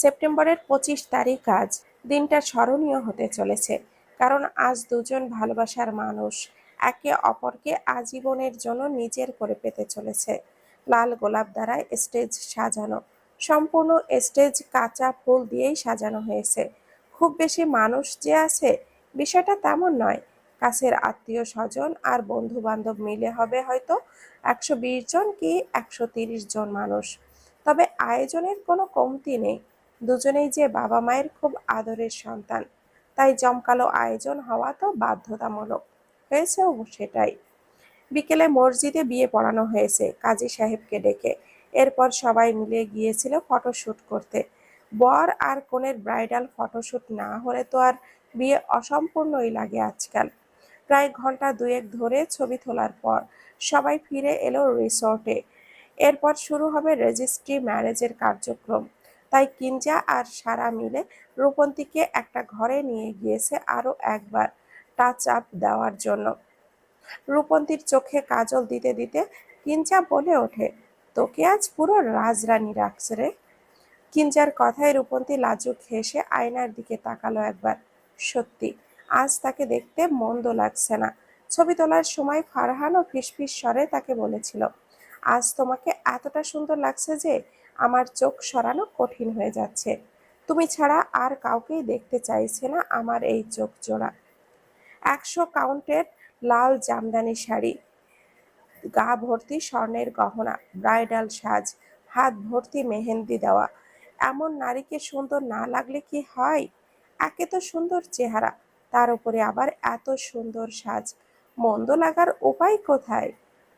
সেপ্টেম্বরের পঁচিশ তারিখ আজ দিনটা স্মরণীয় হতে চলেছে, কারণ আজ দুজন ভালোবাসার মানুষ একে অপরকে আজীবনের জন্য নিজের করে পেতে চলেছে। লাল গোলাপ দ্বারা স্টেজ সাজানো, সম্পূর্ণ স্টেজ কাঁচা ফুল দিয়েই সাজানো হয়েছে। খুব বেশি মানুষ যে আছে, বিষয়টা তেমন নয়। কাছের আত্মীয় স্বজন আর বন্ধু বান্ধব মিলে হবে হয়তো একশো বিশ জন কি একশো জন মানুষ। তবে আয়োজনের কোনো কমতি নেই। দুজনেই যে বাবা মায়ের খুব আদরের সন্তান। তাই জমকালো আয়োজন হওয়া তো বাধ্যতামূলক হয়েছেও সেটাই। বিকেলে মসজিদে বিয়ে পড়ানো হয়েছে কাজী সাহেবকে ডেকে। এরপর সবাই মিলে গিয়েছিল ফটোশ্যুট করতে। বর আর কনের ব্রাইডাল ফটোশ্যুট না হলে তো আর বিয়ে অসম্পূর্ণই লাগে আজকাল। প্রায় ঘণ্টা দুয়েক ধরে ছবি তোলার পর সবাই ফিরে এলো রিসর্টে। এরপর শুরু হবে রেজিস্ট্রি ম্যারেজের কার্যক্রম। তাই কিঞ্জা আর সারা মিলে রূপন্তীকে একটা ঘরে নিয়ে গিয়েছে আরও একবার টাচ আপ দেওয়ার জন্য। রূপন্তীর চোখে কাজল দিতে দিতে কিঞ্জা বলে ওঠে, তোকে আজ পুরো রাজরানী রাখছে রে। কিঞ্জার কথায় রূপন্তী লাজুক হেসে আয়নার দিকে তাকালো একবার। সত্যি, আজ তাকে দেখতে মন্দ লাগছে না। ছবি তোলার সময় ফারহান ও ফিসফিস স্বরে তাকে বলেছিল, আজ তোমাকে এতটা সুন্দর লাগছে যে আমার চোখ সরানো কঠিন হয়ে যাচ্ছে। তুমি ছাড়া আর কাউকেই দেখতে চাইছে না আমার এই চোখ জোড়া। একশো কাউন্টের লাল জামদানি শাড়ি, গা ভর্তি স্বর্ণের গহনা, ব্রাইডাল সাজ, হাত ভর্তি মেহেন্দি দেওয়া। এমন নারীকে সুন্দর না লাগলে কি হয়? একে তো সুন্দর চেহারা, তার উপরে আবার এত সুন্দর সাজ। মন্দ লাগার উপায় কোথায়?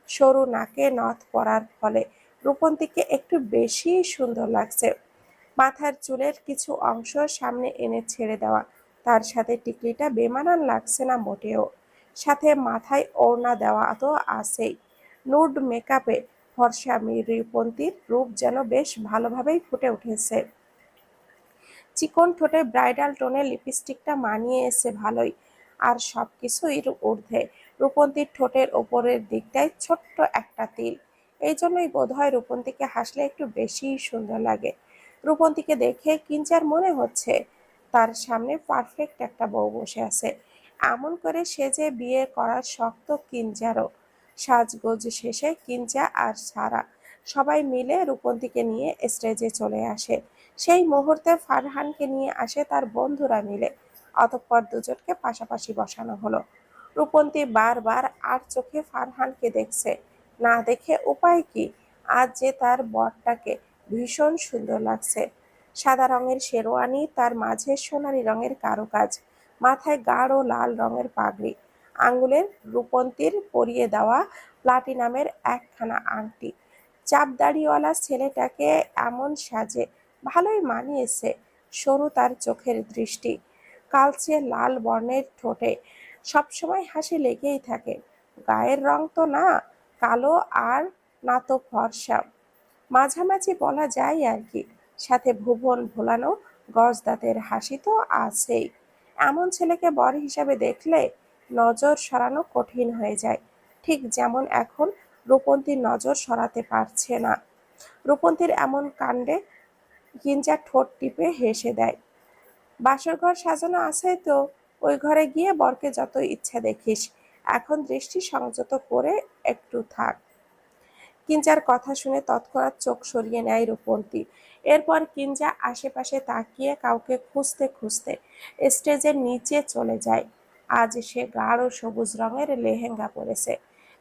সরু নাকে নথ পরার ফলে রূপন্তীকে একটু বেশি সুন্দর লাগছে। মাথার চুলের কিছু অংশ সামনে এনে ছেড়ে দেওয়া। তার সাথে টিকলিটা বেমানান লাগছে না মোটেও। সাথে মাথায় ওড়না দেওয়া তো আছেই। নুড মেকআপে ফর্সা রূপন্তীর রূপ যেন বেশ ভালোভাবেই ফুটে উঠেছে। চিকন ঠোঁটে ব্রাইডাল টোনে লিপস্টিকটা মানিয়ে এসে ভালোই। আর সব কিছুই ঊর্ধ্বে। রূপন্তীর ঠোঁটের ওপরের দিকটায় ছোট্ট একটা তিল। এই জন্যই বোধ হয় রূপন্তীকে হাসলে একটু বেশিই সুন্দর লাগে। রূপন্তীকে দেখে কিঞ্চার মনে হচ্ছে তার সামনে পারফেক্ট একটা বউ বসে আছে। এমন করে সে যে বিয়ে করার শক্ত কিঞ্চারও সাজগোজ শেষে কিঞ্জা আর সারা সবাই মিলে রূপন্তীকে নিয়ে স্টেজে চলে আসে। সেই মুহূর্তে ফারহানকে নিয়ে আসে তার বন্ধুরা মিলে। অতঃপর দুজনকে পাশাপাশি বসানো হলো। রূপন্তী বারবার আর চোখে ফারহানকে দেখছে। না দেখে উপায় কি? আজ যে তার বরটাকে ভীষণ সুন্দর লাগছে। সাদা রঙের শেরওয়ানি, তার মাঝে সোনালি রঙের কারুকাজ, মাথায় গাঢ় লাল রঙের পাগড়ি আঙ্গুলের রূপন্তীর পরিয়ে দেওয়া প্লাটিনামের একখানা আংটি। চাপদাড়িওয়ালা ছেলেটাকে এমন সাজে ভালোই মানিয়েছে সরু তার চোখের দৃষ্টি। কালচে লাল বর্ণের ঠোঁটে সবসময় হাসি লেগেই থাকে। গায়ের রং তো না কালো আর না তো ফর্সা মাঝামাঝি বলা যায় আর কি, সাথে ভুবন ভোলানো, গজদাতের হাসি তো আছেই। এমন ছেলেকে বর হিসাবে দেখলে নজর সরানো কঠিন হয়ে যায়। ঠিক যেমন এখন রূপন্তীর নজর সরাতে পারছে না। রূপন্তীর এমন কাণ্ডে কিঞ্জা ঠোঁট টিপে হেসে দেয়। বাসর ঘর সাজানো আছে তো, ওই ঘরে গিয়ে বরকে যত ইচ্ছা দেখিস। এখন দৃষ্টি সংযত করে একটু থাক। কিঞ্জার কথা শুনে তৎক্ষণাৎ চোখ সরিয়ে নেয় রূপন্তী এরপর কিঞ্জা আশেপাশে তাকিয়ে কাউকে খুঁজতে খুঁজতে স্টেজের নিচে চলে যায়। আজ সে গাঢ় সবুজ রঙের লেহেঙ্গা পরেছে।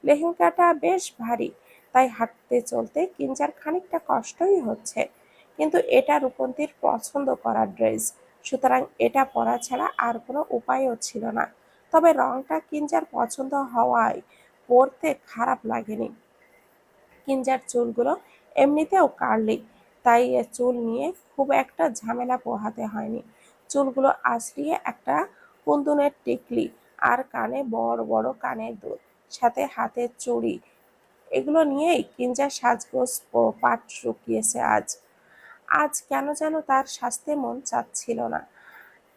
লেহেঙ্গাটা বেশ ভারী, তাই হাঁটতে চলতে কিঞ্জার খানিকটা কষ্টই হচ্ছে। কিন্তু এটা রূপন্তীর পছন্দ করা ড্রেস, সুতরাং এটা পরা ছাড়া আর কোনো উপায়ও ছিল না। তবে রংটা কিঞ্জার পছন্দ হওয়ায় পরতে খারাপ লাগেনি। কিঞ্জার চুলগুলো এমনিতেও কার্লি, তাই চুল নিয়ে খুব একটা ঝামেলা পোহাতে হয়নি। চুলগুলো আশ্রিয়ে একটা কুন্দনের টিকলি আর কানে বড় বড় কানের দুল, সাথে হাতের চুড়ি। এগুলো নিয়েই কিঞ্জার সাজগোজ পাট শুকিয়েছে আজ। আজ কেন যেন তার স্বাস্থ্যে মন চাচ্ছিল না।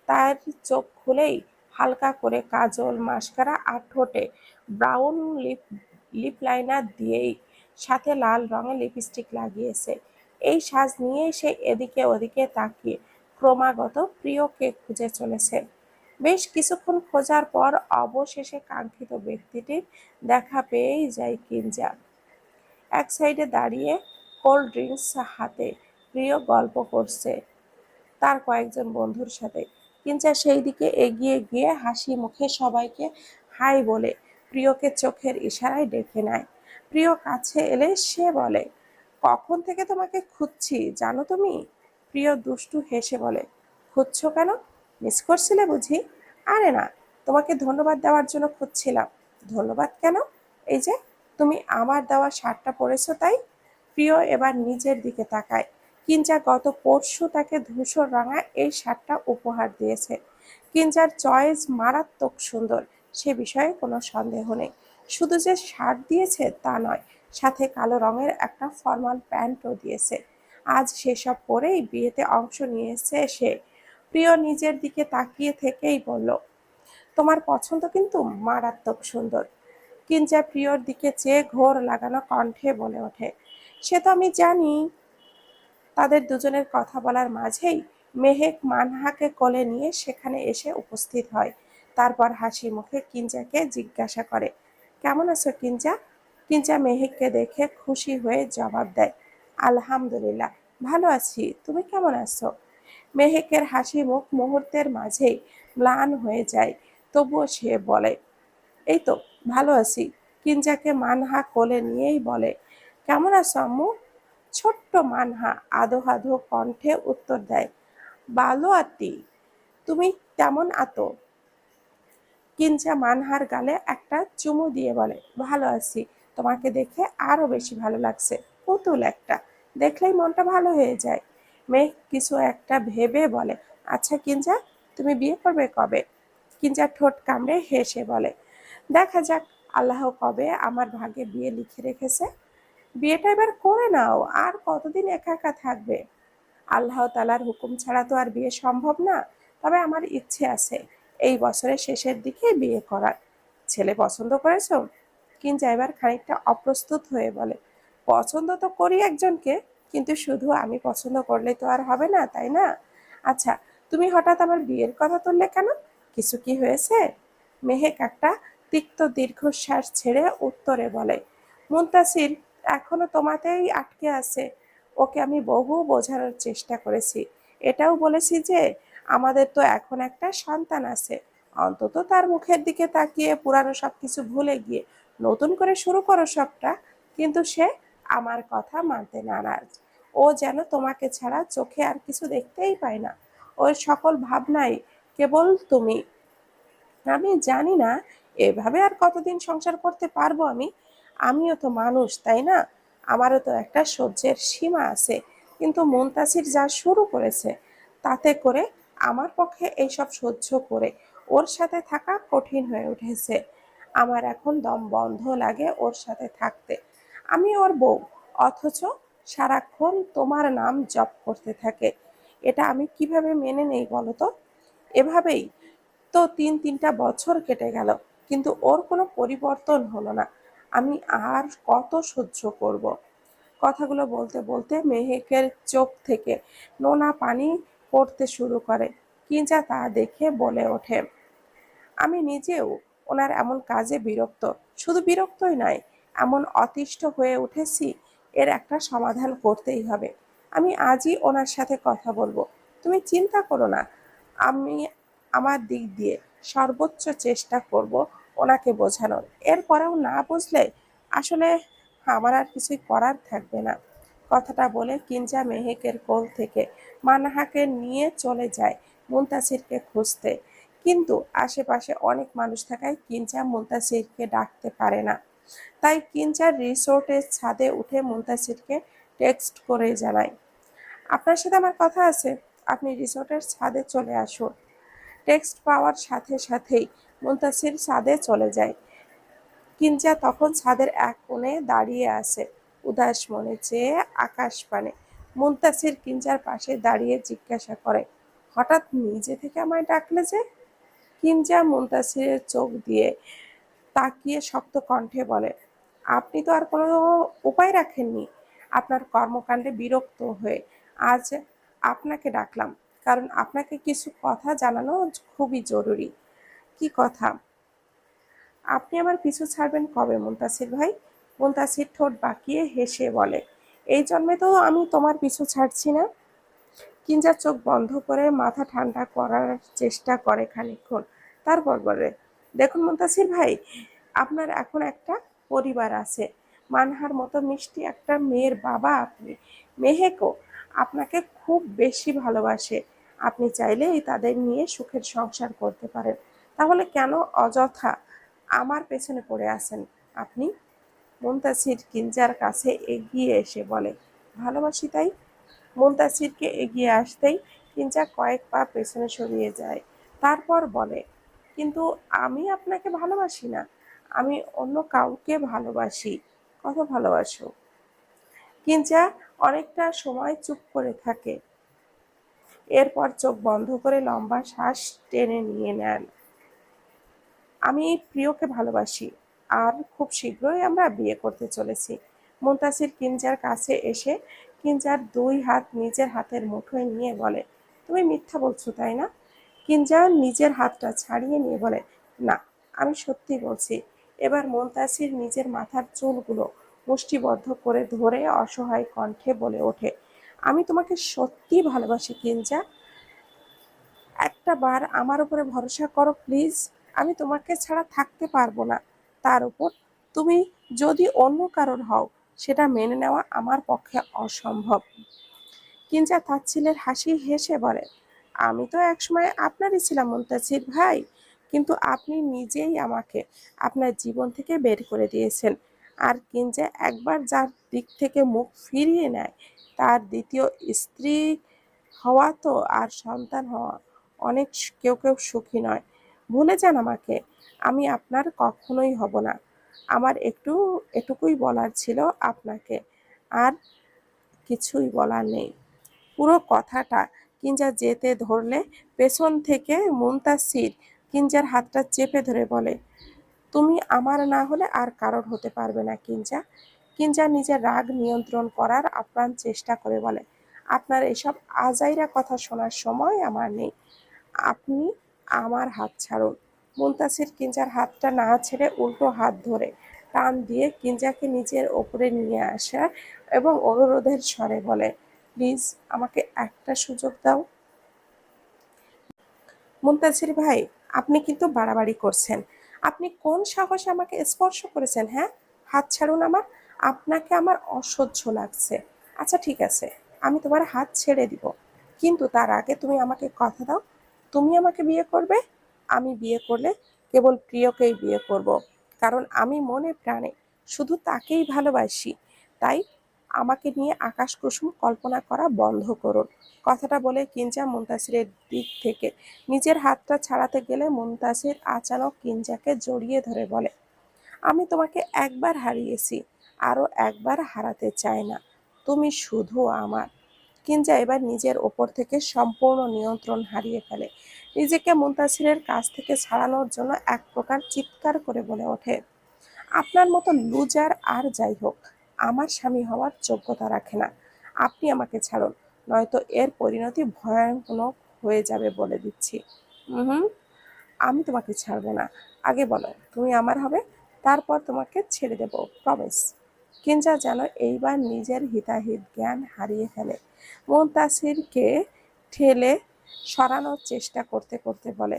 তার চোখ খুলেই হালকা করে কাজল, মাস্কারা আর ঠোঁটে ব্রাউন লিপ লিপ লাইনার দিয়েই সাথে লাল রঙের লিপস্টিক লাগিয়েছে। এই সাজ নিয়ে সে এদিকে ওদিকে তাকিয়ে ক্রমাগত প্রিয়কে খুঁজে চলেছে। বেশ কিছুক্ষণ খোঁজার পর অবশেষে কাঙ্ক্ষিত ব্যক্তিটির দেখা পেয়েই যায় কিঞ্জা এক সাইডে দাঁড়িয়ে কোল্ড ড্রিঙ্কস হাতে প্রিয় গল্প করছে তার কয়েকজন বন্ধুর সাথে। কিঞ্জা সেই দিকে এগিয়ে গিয়ে হাসি মুখে সবাইকে হাই বলে প্রিয়কে চোখের ইশারায় ডেকে নেয়। প্রিয় কাছে এলে সে বলে, কখন থেকে তোমাকে খুঁজছি, জানো তুমি? প্রিয় দুষ্টু হেসে বলে, খুঁজছো কেন? মিস করছিলে বুঝি? আরে না, তোমাকে ধন্যবাদ দেওয়ার জন্য খুঁজছিলাম। ধন্যবাদ কেন? এই যে, তুমি আমার দেওয়া শার্টটা পরেছো তাই? প্রিয় এবার নিজের দিকে তাকায়। কিঞ্জা গত পরশু তাকে ধূসর রাঙা এই শার্টটা উপহার দিয়েছে। কিঞ্জার চয়েস মারাত্মক সুন্দর। সে বিষয়ে কোনো সন্দেহ নেই। শুধু যে শার্ট দিয়েছে তা নয়, সাথে কালো রঙের একটা ফর্মাল প্যান্টও দিয়েছে। আজ সেসব পরেই বিয়েতে অংশ নিয়েছে সে। প্রিয় নিজের দিকে তাকিয়ে থেকেই বলল, তোমার পছন্দ কিন্তু মারাত্মক সুন্দর। কিঞ্জা প্রিয়র দিকে চেয়ে ঘোর লাগানো কণ্ঠে বলে ওঠে, সে তো আমি জানি। তাদের দুজনের কথা বলার মাঝেই মেহেক মানহাকে কোলে নিয়ে সেখানে এসে উপস্থিত হয়। তারপর হাসি মুখে কিঞ্জাকে জিজ্ঞাসা করে, কেমন আছো কিঞ্জা? কিঞ্জা মেহেককে দেখে খুশি হয়ে জবাব দেয়, আলহামদুলিল্লাহ, ভালো আছি, তুমি কেমন আছো? মেহেকের হাসি মুখ মুহূর্তের মাঝেই ম্লান হয়ে যায়, তবুও সে বলে, এই তো, ভালো আছি। কিঞ্জাকে মানহা কোলে নিয়েই বলে, কেমন আছো আম্মু? ছোট্ট মানহা আধো আদো কণ্ঠে উত্তর দেয়, ভালো আতি তুমি তেমন আতো। কিঞ্জা মানহার গালে একটা চুমু দিয়ে বলে, ভালো আছি। তোমাকে দেখে আরও বেশি ভালো লাগছে। পুতুল একটা। দেখলেই মনটা ভালো হয়ে যায়। মেঘ কিছু একটা ভেবে বলে আচ্ছা কিঞ্জা তুমি বিয়ে করবে কবে? কিঞ্জা ঠোঁট কামড়ে হেসে বলে, দেখা যাক, আল্লাহ কবে আমার ভাগে বিয়ে লিখে রেখেছে। বিয়েটা এবার করে নাও, আর কতদিন একা একা থাকবে? আল্লাহ তালার হুকুম ছাড়া তো আর বিয়ে সম্ভব না। তবে আমার ইচ্ছে আছে। এই বছরের শেষের দিকে বিয়ে করার। ছেলে পছন্দ করেছ? কিঞ্জা এবার খানিকটা অপ্রস্তুত হয়ে বলে, পছন্দ তো করি একজনকে, কিন্তু শুধু আমি পছন্দ করলে তো আর হবে না, তাই না? আচ্ছা তুমি হঠাৎ আমার বিয়ের কথা তুললে কেন? কিছু কি হয়েছে? মেহেক একটা তিক্ত দীর্ঘশ্বাস ছেড়ে উত্তরে বলে, মুন্তাসির, এখনও তোমাতেই আটকে আছে। ওকে আমি বহু বোঝানোর চেষ্টা করেছি। এটাও বলেছি যে আমাদের তো এখন একটা সন্তান আছে। অন্তত তার মুখের দিকে তাকিয়ে পুরানো সব কিছু ভুলে গিয়ে নতুন করে শুরু করো সবটা, কিন্তু সে আমার কথা মানতে নারাজ। ও যেন তোমাকে ছাড়া চোখে আর কিছু দেখতেই পায় না। ওর সকল ভাবনাই কেবল তুমি। আমি জানি না, এভাবে আর কতদিন সংসার করতে পারব আমি? আমিও তো মানুষ, তাই না? আমারও তো একটা সহ্যের সীমা আছে। কিন্তু মুনতাসির যা শুরু করেছে, তাতে করে আমার পক্ষে এইসব সহ্য করে ওর সাথে থাকা কঠিন হয়ে উঠেছে। আমার এখন দম বন্ধ লাগে ওর সাথে থাকতে। আমি ওর বউ, অথচ সারাক্ষণ তোমার নাম জপ করতে থাকে। এটা আমি কীভাবে মেনে নেই বলো তো? এভাবেই তো তিন তিনটা বছর কেটে গেল, কিন্তু ওর কোনো পরিবর্তন হলো না। আমি আর কত সহ্য করব। কথাগুলো বলতে বলতে মেহেকের চোখ থেকে নোনা পানি পড়তে শুরু করে। কিঞ্চা তা দেখে বলে ওঠে, আমি নিজেও ওনার এমন কাজে বিরক্ত। শুধু বিরক্তই নয়, এমন অতিষ্ঠ হয়ে উঠেছি, এর একটা সমাধান করতেই হবে। আমি আজই ওনার সাথে কথা বলব। তুমি চিন্তা করো না, আমি আমার দিক দিয়ে সর্বোচ্চ চেষ্টা করব ওনাকে বোঝানোর। এরপরেও না বুঝলে আসলে আমার আর কিছুই করার থাকবে না। কথাটা বলে কিঞ্জা মেহেকের কোল থেকে মানাহাকে নিয়ে চলে যায় মুন্তাসিরকে খুঁজতে। কিন্তু আশেপাশে অনেক মানুষ থাকায় কিঞ্জা মুন্তাসিরকে ডাকতে পারে না। তাই কিঞ্জার রিসোর্টের ছাদে উঠে মুন্তাসিরকে টেক্সট করে জানায়, আপনার সাথে আমার কথা আছে, আপনি রিসোর্টের ছাদে চলে আসুন। টেক্সট পাওয়ার সাথে সাথেই মুন্তাসির ছাদে চলে যায়। কিঞ্জা তখন ছাদের এক কোণে দাঁড়িয়ে আছে। উদাস মনে চেয়ে আকাশ পানে মুন্তাসির কিঞ্জার পাশে দাঁড়িয়ে জিজ্ঞাসা করে, হঠাৎ নিজে থেকে আমায় ডাকলে যে? কিঞ্জা মুন্তাসিরের চোখ দিয়ে তাকিয়ে শক্ত কণ্ঠে বলে, আপনি তো আর কোনো উপায় রাখেননি। আপনার কর্মকাণ্ডে বিরক্ত হয়ে আজ আপনাকে ডাকলাম, কারণ আপনাকে কিছু কথা জানানো খুবই জরুরি। কি কথা? আপনি আমার পিছু ছাড়বেন কবে মুন্তাসির ভাই? মুন্তাসির ঠোঁট বাঁকিয়ে হেসে বলে, এই জন্মে তো আমি তোমার পিছু ছাড়ছি না? কিঞ্জা চোখ বন্ধ করে মাথা ঠান্ডা করার চেষ্টা করে খানিকক্ষণ। তারপর বলে, দেখুন মুন্তাসির ভাই, আপনার এখন একটা পরিবার আছে। মানহার মতো মিষ্টি একটা মেয়ের বাবা আপনি। মেহেকও আপনাকে খুব বেশি ভালোবাসে। আপনি চাইলেই তাদের নিয়ে সুখের সংসার করতে পারেন। তাহলে কেন অযথা আমার পেছনে পড়ে আছেন? আপনি মুন্তাসির কিঞ্জার কাছে এগিয়ে এসে বলে, ভালোবাসি তাই? মুনতাসিরকে এগিয়ে আসতেই কিঞ্জা কয়েক পা পেছনে সরিয়ে যায়। তারপর বলে, কিন্তু আমি আপনাকে ভালোবাসি না। আমি অন্য কাউকে ভালোবাসি। কত ভালোবাসো? কিঞ্জা অনেকটা সময় চুপ করে থাকে। এরপর চোখ বন্ধ করে লম্বা শ্বাস টেনে নিয়ে নেন। আমি প্রিয়কে ভালোবাসি। আর খুব শীঘ্রই আমরা বিয়ে করতে চলেছি। মুন্তাসির কিঞ্জার কাছে এসে কিঞ্জার দুই হাত নিজের হাতের মুঠোয় নিয়ে বলে, তুমি মিথ্যা বলছো, তাই না? কিঞ্জা নিজের হাতটা ছাড়িয়ে নিয়ে বলে, না, আমি সত্যি বলছি। এবার মুন্তাসির নিজের মাথার চুলগুলো মুষ্টিবদ্ধ করে ধরে অসহায় কণ্ঠে বলে ওঠে, আমি তোমাকে সত্যি ভালোবাসি কিঞ্জা একটা বার আমার উপরে ভরসা করো, প্লিজ। আমি তোমাকে ছাড়া থাকতে পারব না। তার উপর। তুমি যদি অন্য কারোর হও, সেটা মেনে নেওয়া আমার পক্ষে অসম্ভব। কিঞ্জা তাচ্ছিলের হাসি হেসে বলে, আমি তো একসময় আপনারই ছিলাম মুন্তাসির ভাই, কিন্তু আপনি নিজেই আমাকে আপনার জীবন থেকে বের করে দিয়েছেন। আর কিঞ্জা একবার যার দিক থেকে মুখ ফিরিয়ে নেয়, তার দ্বিতীয় স্ত্রী হওয়া তো আর সন্তান হওয়া অনেক কেউ কেউ সুখী নয়। ভুলে যান আমাকে। আমি আপনার কখনোই হব না। আমার একটু, এটুকুই বলার ছিল আপনাকে। আর কিছুই বলার নেই। পুরো কথাটা কিঞ্জা যেতে ধরলে, পেছন থেকে মুন্তাসির কিঞ্জার হাতটা চেপে ধরে বলে, তুমি আমার না হলে আর কারোর হতে পারবে না কিঞ্জা। কিঞ্জা নিজের রাগ নিয়ন্ত্রণ করার আপ্রাণ চেষ্টা করে বলে, আপনার এসব আজাইরা কথা শোনার সময় আমার নেই। আপনি আমার হাত ছাড়ুন। মুন্তাসির কিঞ্জার হাতটা না ছেড়ে উল্টো হাত ধরে টান দিয়ে কিঞ্জাকে নিজের ওপরে নিয়ে আসা এবং অনুরোধের স্বরে বলে, প্লিজ আমাকে একটা সুযোগ দাও। মুন্তাসির ভাই, আপনি কিন্তু বাড়াবাড়ি করছেন। আপনি কোন সাহসে আমাকে স্পর্শ করেছেন হ্যাঁ? হাত ছাড়ুন আমার। আপনাকে আমার অসহ্য লাগছে। আচ্ছা ঠিক আছে, আমি তোমার হাত ছেড়ে দিব। কিন্তু তার আগে তুমি আমাকে কথা দাও। তুমি আমাকে বিয়ে করবে? আমি বিয়ে করলে কেবল প্রিয়কেই বিয়ে করব। কারণ আমি মনে প্রাণে শুধু তাকেই ভালোবাসি। তাই আমাকে নিয়ে আকাশ কুসুম কল্পনা করা বন্ধ করুন। কথাটা বলে কিঞ্জা মুন্তাসিরের দিক থেকে নিজের হাতটা ছাড়াতে গেলে মুন্তাসির আচানক কিঞ্জাকে জড়িয়ে ধরে বলে, আমি তোমাকে একবার হারিয়েছি, আরও একবার হারাতে চাই না। তুমি শুধু আমার। কিঞ্জা এবার নিজের ওপর থেকে সম্পূর্ণ নিয়ন্ত্রণ হারিয়ে ফেলে। নিজেকে মুন্তাসিরের কাছ থেকে ছাড়ানোর জন্য এক প্রকার চিৎকার করে বলে ওঠে। আপনার মতো লুজার আর যাই হোক, আমার স্বামী হওয়ার যোগ্যতা রাখে না। আপনি আমাকে ছাড়ুন, নয়তো এর পরিণতি ভয়ানক হয়ে যাবে বলে দিচ্ছি। হুম আমি তোমাকে ছাড়বো না। আগে বলো, তুমি আমার হবে, তারপর তোমাকে ছেড়ে দেব, প্রমিস। কিঞ্জা যেন এইবার নিজের হিতাহিত জ্ঞান হারিয়ে ফেলে। মুন্তাসিরকে ঠেলে সরানোর চেষ্টা করতে করতে বলে,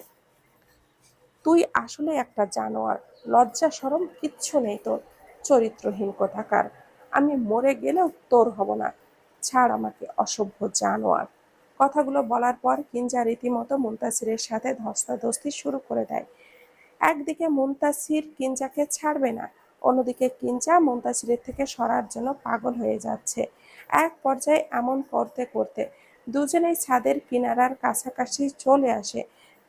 তুই আসলে একটা জানোয়ার, লজ্জা সরম কিচ্ছু নেই তোর, চরিত্রহীন কোথাকার আমি মরে গেলেও তোর হব না। ছাড় আমাকে, অসভ্য জানোয়ার। কথাগুলো বলার পর কিঞ্জা রীতিমতো মুন্তাসিরের সাথে ধস্তাধস্তি শুরু করে দেয়। একদিকে মুন্তাসির কিঞ্জাকে ছাড়বে না অন্যদিকে কিঞ্জা মুন্তাসিরের থেকে সরার জন্য পাগল হয়ে যাচ্ছে। এক পর্যায়ে এমন করতে করতে দুজনেই ছাদের কিনারার কাছাকাছি চলে আসে।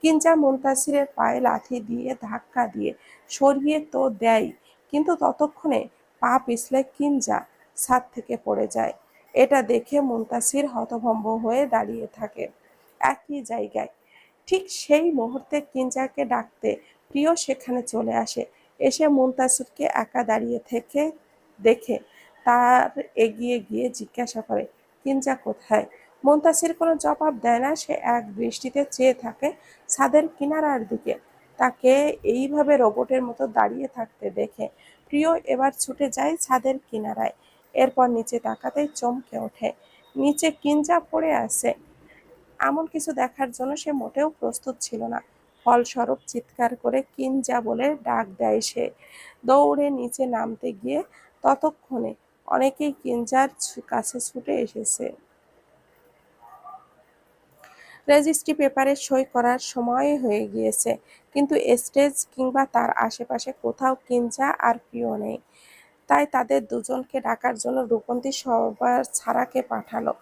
কিঞ্জা মুন্তাসিরের পায়ে লাথি দিয়ে, ধাক্কা দিয়ে সরিয়ে তো দেয়, কিন্তু ততক্ষণে পা পিছলে কিঞ্জা ছাদ থেকে পড়ে যায়। এটা দেখে মুন্তাসির হতভম্ব হয়ে দাঁড়িয়ে থাকে একই জায়গায়। ঠিক সেই মুহূর্তে কিঞ্জাকে ডাকতে প্রিয় সেখানে চলে আসে। এসে মুনতাসিরকে একা দাঁড়িয়ে থেকে দেখে তার এগিয়ে গিয়ে জিজ্ঞাসা করে কিঞ্জা কোথায়? মুনতাসির কোনো জবাব দেয় না, সে এক দৃষ্টিতে চেয়ে থাকে ছাদের কিনারার দিকে। তাকে এইভাবে রোবটের মতো দাঁড়িয়ে থাকতে দেখে প্রিয় এবার ছুটে যায় ছাদের কিনারায়। এরপর নিচে তাকাতেই চমকে ওঠে। নিচে কিঞ্জা পড়ে আছে। এমন কিছু দেখার জন্য সে মোটেও প্রস্তুত ছিল না। ফলস্বরূপ চিৎকার করে কিঞ্জা বলে ডাক দেয় সে। দৌড়ে নিচে নামতে গিয়ে ততক্ষণে অনেকেই কিঞ্জার ছু- কাছে ছুটে এসেছে। রেজিস্ট্রি পেপারে সই করার সময় হয়ে গিয়েছে, কিন্তু স্টেজ কিংবা তার আশেপাশে কোথাও কিঞ্জা আর প্রিয় নেই। তাই তাদের দুজনকে ডাকার জন্য রূপন্তী সবার ছাড়াকে পাঠালো।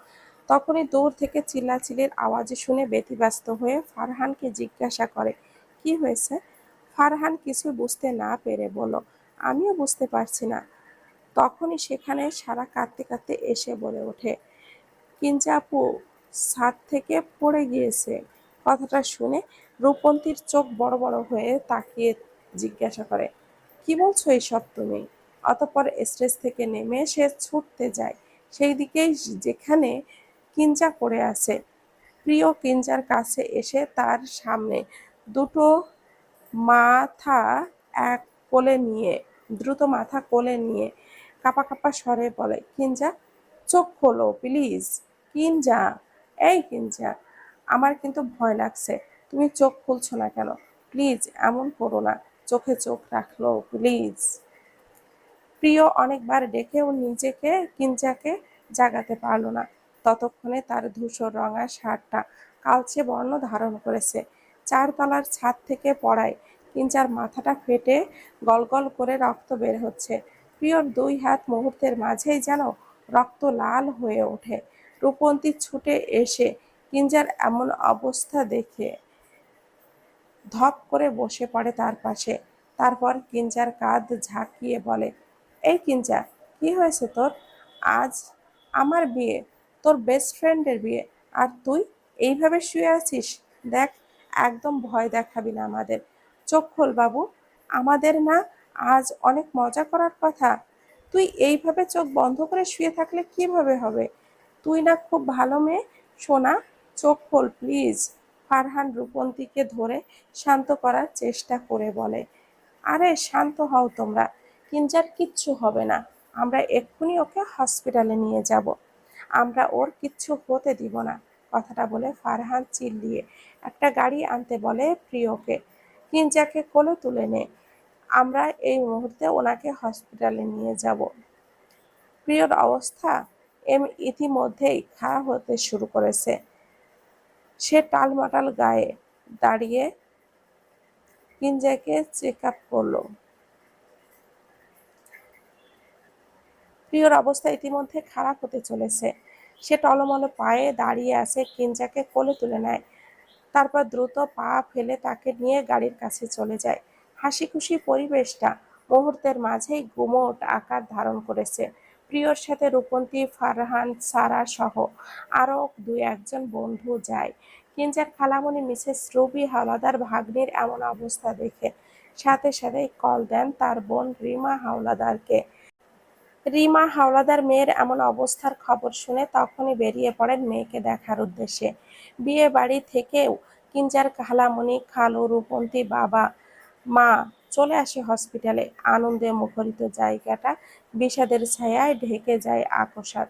তখনই দূর থেকে চিল্লাচিল্লির আওয়াজ শুনে ব্যতিব্যস্ত হয়ে ফারহানকে জিজ্ঞাসা করে, কি হয়েছে? ফারহান কিছু বুঝতে না পেরে বলল, আমিও বুঝতে পারছি না। তখনই সেখানে সারা কাঁদতে কাঁদতে এসে বলে ওঠে, কিঞ্জাপু ছাদ থেকে পড়ে গিয়েছে। কথাটা শুনে রূপন্তীর চোখ বড় বড় হয়ে তাকিয়ে জিজ্ঞাসা করে, কি বলছো এইসব তুমি? অতপর স্টেজ থেকে নেমে সে ছুটতে যায়। সেই দিকেই যেখানে কিঞ্জা পড়ে আছে। প্রিয় কিঞ্জার কাছে এসে তার সামনে দুটো মাথা এক কোলে নিয়ে, দ্রুত মাথা কোলে নিয়ে কাপা কাপা স্বরে বলে, কিঞ্জা, চোখ খোলো, প্লিজ। কিঞ্জা, এই কিঞ্জা, আমার কিন্তু ভয় লাগছে। তুমি চোখ খুলছো না কেন? প্লিজ, এমন করো না। চোখে চোখ রাখল, প্লিজ। প্রিয় অনেকবার ডেকেও নিজেকে কিঞ্জাকে জাগাতে পারল না। ততক্ষণে তার ধূসর রঙা শার্টটা কালচে বর্ণ ধারণ করেছে। চারতলার ছাদ থেকে পড়ায় কিঞ্জার মাথাটা ফেটে গলগল করে রক্ত বের হচ্ছে। প্রিয়র দুই হাত মুহূর্তের মাঝেই যেন রক্ত লাল হয়ে ওঠে। রূপন্তী ছুটে এসে কিঞ্জার এমন অবস্থা দেখে ধপ করে বসে পড়ে তার পাশে। তারপর কিঞ্জার কাঁধ ঝাঁকিয়ে বলে, এই কিঞ্জা, কি হয়েছে তোর? আজ আমার বিয়ে। তোর বেস্ট ফ্রেন্ডের বিয়ে। আর তুই এইভাবে শুয়ে আছিস? দেখ, একদম ভয় দেখাবি না আমাদের। চোখ খোল বাবু। আমাদের না আজ অনেক মজা করার কথা। তুই এইভাবে চোখ বন্ধ করে শুয়ে থাকলে কীভাবে হবে? তুই না খুব ভালো মেয়ে। সোনা, চোখ খোল প্লিজ ফারহান রূপন্তীকে ধরে শান্ত করার চেষ্টা করে বলে। আরে শান্ত হও তোমরা। কিঞ্জার কিচ্ছু হবে না। আমরা এক্ষুনি ওকে হসপিটালে নিয়ে যাব। আমরা ওর কিচ্ছু হতে দিব না। কথাটা বলে ফারহান চিল্লিয়ে একটা গাড়ি আনতে বলে প্রিয়কে। কিঞ্জাকে কোলে তুলে নে। আমরা এই মুহূর্তে ওনাকে হসপিটালে নিয়ে যাব। প্রিয়র অবস্থা এম ইতিমধ্যেই খারাপ হতে শুরু করেছে। সে টালমাটাল গায়ে দাঁড়িয়ে কিঞ্জাকে চেক আপ করল। প্রিয়র অবস্থা ইতিমধ্যে খারাপ হতে চলেছে। সে টলমলো পায়ে দাঁড়িয়ে আছে কিঞ্জাকে কোলে তুলে নেয়। তারপর দ্রুত পা ফেলে তাকে নিয়ে গাড়ির কাছে চলে যায়। হাসি খুশি পরিবেশটা মুহূর্তের মাঝেই গুমোট আকার ধারণ করেছে। প্রিয়র সাথে রূপন্তী, ফারহান, সারা সহ আরও দুই একজন বন্ধু যায়। কিঞ্জার খালামণি মিসেস রুবি হাওলাদার ভাগ্নির এমন অবস্থা দেখে সাথে সাথেই কল দেন তার বোন রিমা হাওলাদারকে। রিমা হাওলাদার মেয়ের এমন অবস্থার খবর শুনে তখনই বেরিয়ে পড়েন মেয়েকে দেখার উদ্দেশ্যে। বিয়ে বাড়ি থেকেও কিঞ্জার খালামণি খালু, রূপন্তী বাবা, মা চলে আসে হসপিটালে। আনন্দে মুখরিত জায়গাটা বিষাদের ছায়ায় ঢেকে যায় আকস্মাত